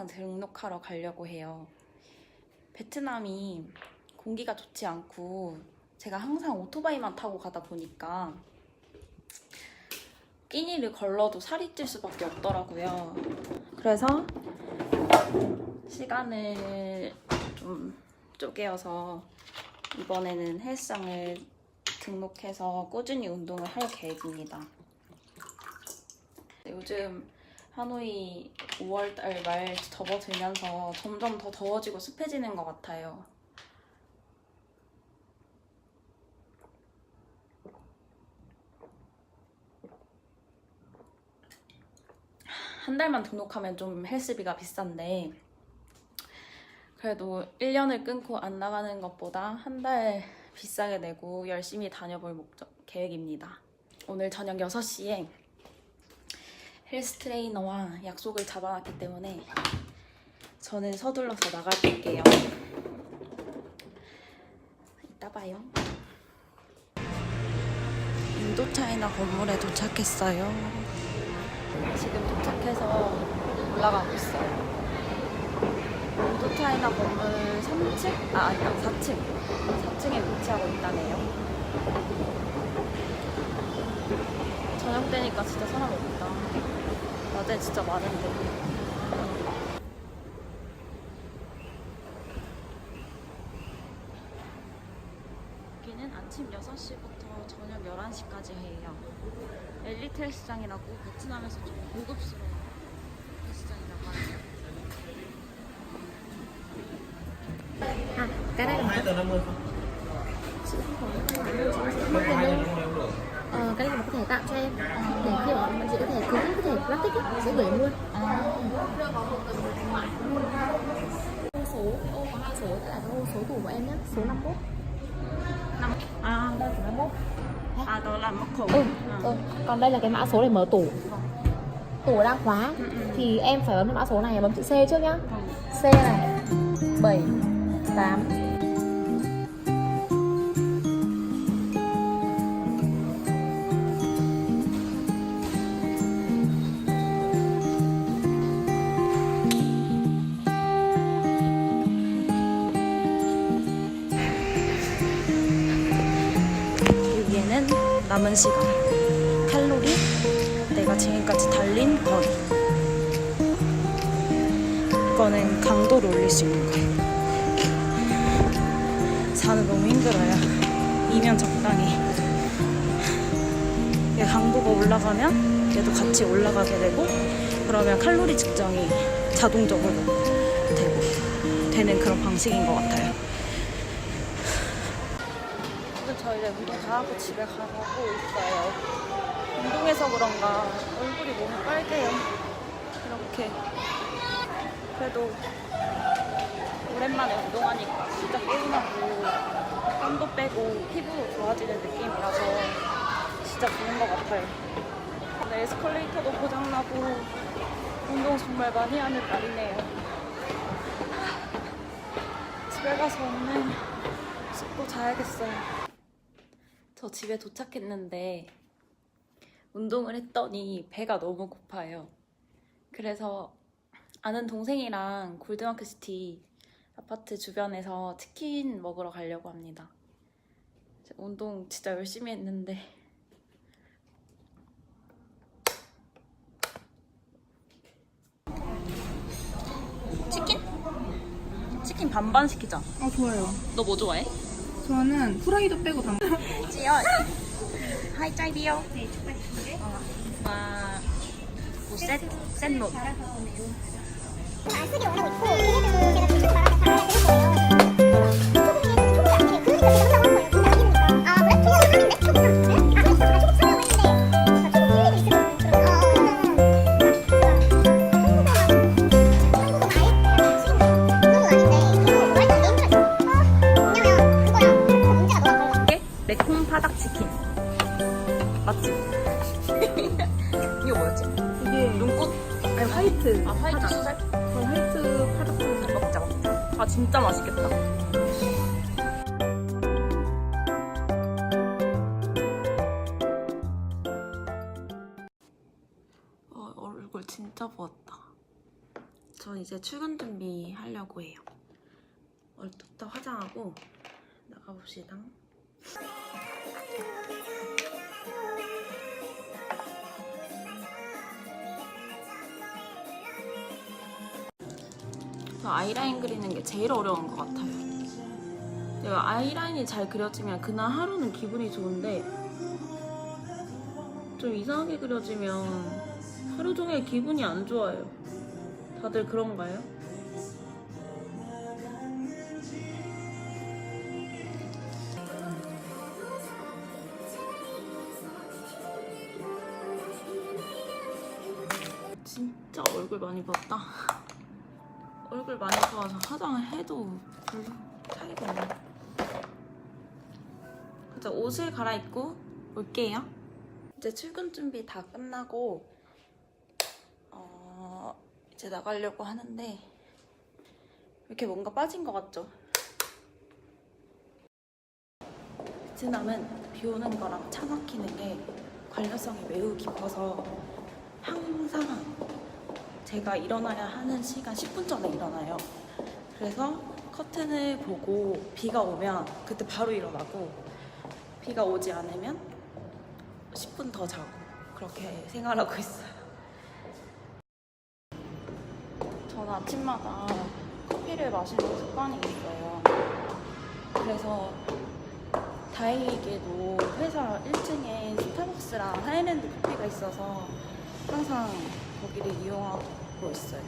헬스장 등록하러 가려고 해요. 베트남이 공기가 좋지 않고 제가 항상 오토바이만 타고 가다 보니까 끼니를 걸러도 살이 찔 수밖에 없더라고요. 그래서 시간을 좀 쪼개어서 이번에는 헬스장을 등록해서 꾸준히 운동을 할 계획입니다. 요즘 하노이 5월달 말 접어들면서 점점 더 더워지고 습해지는 것 같아요. 한 달만 등록하면 좀 헬스비가 비싼데 그래도 1년을 끊고 안 나가는 것보다 한 달 비싸게 내고 열심히 다녀볼 목적 계획입니다. 오늘 저녁 6시에 헬스 트레이너와 약속을 잡아놨기 때문에 저는 서둘러서 나갈게요. 이따 봐요. 인도 차이나 건물에 도착했어요. 지금 도착해서 올라가고 있어요. 인도 차이나 건물 3층? 아, 아니다, 4층. 4층에 위치하고 있다네요. 저녁 되니까 진짜 사람 없다. 낮에 진짜 많은데. 여기는 아침 6시부터 저녁 11시까지 해요. 엘리트 헬스장이라고 베트남에서 좀 고급스러운 헬스장이라고 하네요. là hai tặng cho em. Để khi mà bạn giữ cái thẻ cứng cái thẻ plastic ấy, sẽ gửi luôn. Ô số cái ô có hai số sẽ là cái ô số tủ của em nhé số 51 năm à đây số 51 à đó là mắc khẩu. Ừ, ừ. còn đây là cái mã số để mở tủ. Tủ đang khóa. Thì em phải bấm cái mã số này bấm chữ C trước nhá. C này 7 8 남은 시간. 칼로리 내가 지금까지 달린 거리 이거는 강도를 올릴 수 있는 거예요 사는 너무 힘들어요. 이면 적당히. 이게 강도가 올라가면 얘도 같이 올라가게 되고 그러면 칼로리 측정이 자동적으로 되고 되는 그런 방식인 것 같아요 지금 저희는 운동 다 하고 집에 가고 있어요. 운동해서 그런가 얼굴이 너무 빨개요. 이렇게. 그래도 오랜만에 운동하니까 진짜 개운하고 땀도 빼고 피부도 좋아지는 느낌이라서 진짜 좋은 것 같아요. 오늘 에스컬레이터도 고장나고 운동 정말 많이 하는 날이네요. 집에 가서 오늘 씻고 자야겠어요. 저 집에 도착했는데 운동을 했더니 배가 너무 고파요. 그래서 아는 동생이랑 골드마크 시티 아파트 주변에서 치킨 먹으러 가려고 합니다. 운동 진짜 열심히 했는데 치킨? 치킨 반반 시키자. 아 좋아요. 너 뭐 좋아해? 저는 프라이드 빼고 다. 지연 hai chai bia và một set set một 안 쓰게 원하고 있고. 얘네들은 제가 대충 말하면 다 알아들을 아 진짜 맛있겠다 어, 얼굴 진짜 부었다 저저 이제 출근 준비 하려고 해요. 얼뚝딱 화장하고 나가봅시다. 아이라인 그리는 게 제일 어려운 것 같아요. 내가 아이라인이 잘 그려지면 그날 하루는 기분이 좋은데 좀 이상하게 그려지면 하루 종일 기분이 안 좋아요. 다들 그런가요? 진짜 얼굴 많이 부었다. 얼굴 많이 부어서 화장을 해도 별로 차이가 없네. 그래서 옷을 갈아입고 올게요. 이제 출근 준비 다 끝나고 어, 이제 나가려고 하는데 이렇게 뭔가 빠진 것 같죠? 베트남은 비 오는 거랑 차 막히는 게 관련성이 매우 깊어서 항상 제가 일어나야 하는 시간 10분 전에 일어나요. 그래서 커튼을 보고 비가 오면 그때 바로 일어나고 비가 오지 않으면 10분 더 자고 그렇게 생활하고 있어요. 저는 아침마다 커피를 마시는 습관이 있어요. 그래서 다행히게도 회사 1층에 스타벅스랑 하이랜드 커피가 있어서 항상 거기를 이용하고 있어요.